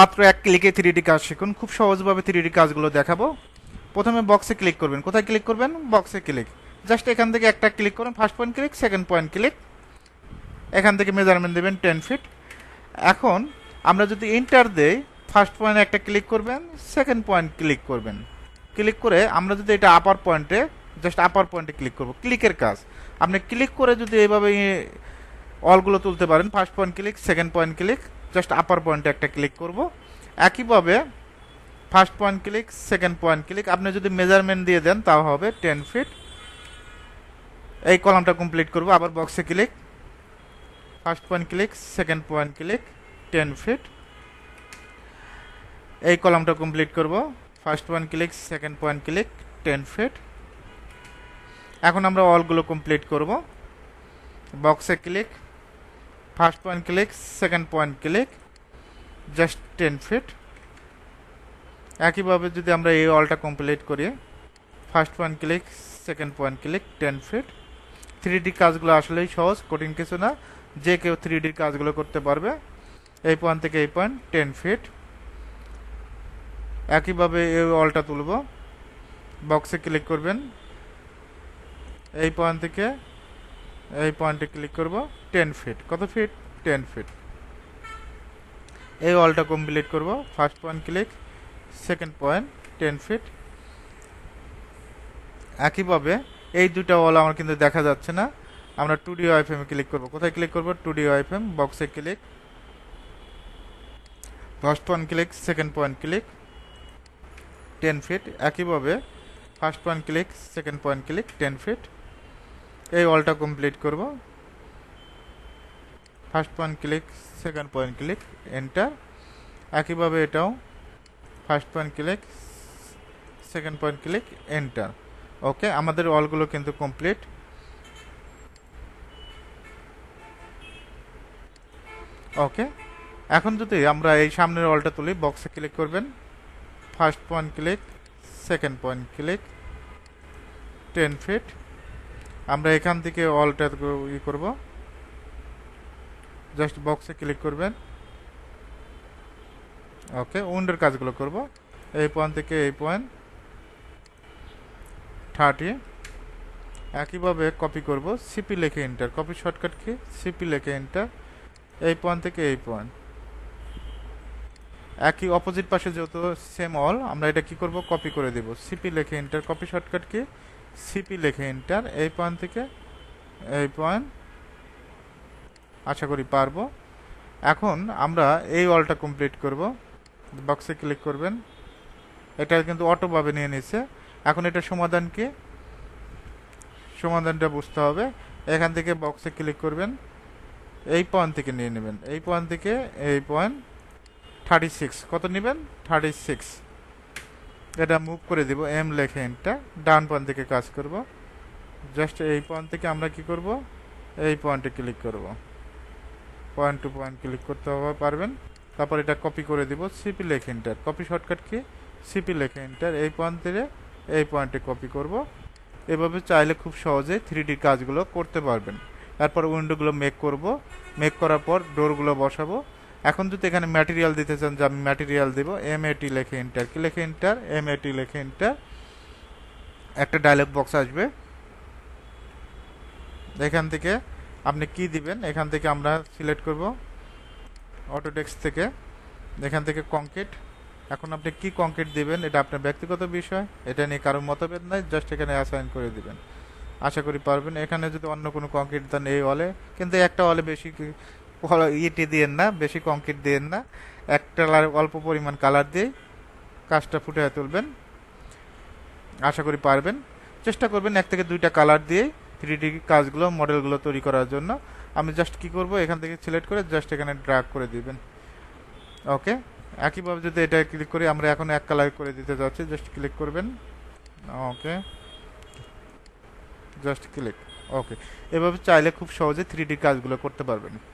মাত্র এক ক্লিকে three D কাজ শিখুন। খুব সহজভাবে থ্রি ডি কাজগুলো দেখাবো। প্রথমে বক্সে ক্লিক করবেন। কোথায় ক্লিক করবেন? বক্সে ক্লিক জাস্ট এখান থেকে একটা ক্লিক করুন। First point click second point click এখান থেকে মেজারমেন্ট দেবেন টেন ফিট এখন আমরা যদি ইন্টার দেই ফার্স্ট পয়েন্টে একটা ক্লিক করবেন সেকেন্ড পয়েন্ট ক্লিক করবেন। ক্লিক করে আমরা যদি এটা আপার পয়েন্টে জাস্ট আপার পয়েন্টে ক্লিক করব। ক্লিকের কাজ। আপনি ক্লিক করে যদি এইভাবে অলগুলো তুলতে পারেন first point click second point click just upper পয়েন্টে একটা ক্লিক করব। একইভাবে first point click second point click আপনি যদি মেজারমেন্ট দিয়ে দেন, তাও হবে টেন ফিট এই কলামটা কমপ্লিট করব, আবার বক্সে click first point click second point click ten feet এই কলামটা কমপ্লিট করব। First point click second point click ten feet এখন আমরা অলগুলো কমপ্লিট করব। বক্সে click first point click second point click just ten feet একইভাবে যদি আমরা এই অলটা কমপ্লিট করি first point click second point click ten feet three D কাজগুলো আসলেই সহজ, কঠিন কিছু না। যে কেউ থ্রি ডির কাজগুলো করতে পারবে, এই পয়েন্ট থেকে এই পয়েন্ট টেন ফিট একইভাবে এই অলটা তুলব। বক্সে ক্লিক করবেন। এই পয়েন্ট থেকে এই পয়েন্টে ক্লিক করব টেন ফিট কত ফিট টেন ফিট এই অলটা কমপ্লিট করব। First point click second point ten feet একইভাবে এই দুটা অল আমার কিন্তু দেখা যাচ্ছে না। আমরা টু ডি ওয়াইফএম ক্লিক করব। কোথায় ক্লিক করব? টু ডি ওয়াইফএম বক্সে click first point click second point click ten feet একইভাবে first point click second point click ten feet এই অলটা কমপ্লিট করব। First point click second point click enter একইভাবে এটাও। First point click second point click enter okay আমাদের অলগুলো কিন্তু complete ওকে এখন যদি আমরা এই সামনের অলটা তুলি বক্সে ক্লিক করবেন। First point click second point click ten feet আমরা এখান থেকে অলটা ই করব। জাস্ট বক্সে ক্লিক করবেন। ওকে উন্ডের কাজগুলো করব। এই পয়েন্ট থেকে এই পয়েন্ট থার্টি একইভাবে কপি করব। সিপি লেখে এন্টার কপি শর্টকাট কি সিপি লেখে এন্টার এই পয়েন্ট থেকে এই পয়েন্ট একই অপোজিট পাশে যেহেতু সেম অল আমরা এটা কি করব? কপি করে দেব। সিপি লেখে এন্টার কপি শর্টকাট কি সিপি লেখে এন্টার এই পয়েন্ট থেকে এই পয়েন্ট আশা করি পারব। এখন আমরা এই অলটা কমপ্লিট করব। বক্সে ক্লিক করবেন। এটা কিন্তু অটোভাবে নিয়ে নিচ্ছে। এখন এটা সমাধান কি? সমাধানটা বুঝতে হবে। এখান থেকে বক্সে ক্লিক করবেন। এই পয়েন্ট থেকে নিয়ে নেবেন। এই পয়েন্ট থেকে এই পয়েন্ট থার্টি সিক্স কত নেবেন? থার্টি সিক্স এটা মুভ করে দিব এম লেখে এনটা ডান পয়েন্ট থেকে কাজ করব। জাস্ট এই পয়েন্ট থেকে আমরা কি করব? এই পয়েন্টে ক্লিক করব। পয়েন্ট টু পয়েন্ট ক্লিক করতে হবে, পারবেন? তারপর এটা কপি করে দিব সিপি লেখে এন্টার কপি শর্টকাট কি? সিপি লেখে এন্টার এই পয়েন্ট থেকে এই পয়েন্টে কপি করব। এভাবে চাইলে খুব সহজে থ্রি কাজগুলো করতে পারবেন। তারপর উইন্ডোগুলো মেক করব। মেক করার পর ডোরগুলো বসাবো। এখন যদি এখানে ম্যাটেরিয়াল দিতে চান, যে আমি ম্যাটেরিয়াল দেবো এম এটি লেখে এন্টার কি লেখে এন্টার এম এটি লেখে এন্টার একটা ডায়লগ বক্স আসবে। এখান থেকে আপনি কি দিবেন? এখান থেকে আমরা সিলেক্ট করব অটোডেক্স থেকে। এখান থেকে কংক্রিট এখন আপনি কি কংক্রিট দিবেন? এটা আপনার ব্যক্তিগত বিষয়। এটা নিয়ে কারোর মতভেদ নাই জাস্ট এখানে অ্যাসাইন করে দিবেন। আশা করি পারবেন। এখানে যদি অন্য কোনো কংক্রিট দেন, এই ওয়ালে কিন্তু একটা ওয়ালে বেশি ইটি দিয়েন না, বেশি কংক্রিট দিয়েন না। একটা অল্প পরিমাণ কালার দিয়ে কাজটা ফুটে তুলবেন। আশা করি পারবেন। চেষ্টা করবেন এক থেকে দুইটা কালার দিয়ে থ্রি ডি কাজগুলো মডেলগুলো তৈরি করার জন্য। আমি জাস্ট কি করব, এখান থেকে সিলেক্ট করে জাস্ট এখানে ড্রাগ করে দিবেন। ওকে একইভাবে যদি এটা ক্লিক করি, আমরা এখন এক কালার করে দিতে যাচ্ছি। জাস্ট ক্লিক করবেন। ওকে জাস্ট ক্লিক ওকে এভাবে চাইলে খুব সহজে থ্রি ডি কাজগুলো করতে পারবেন।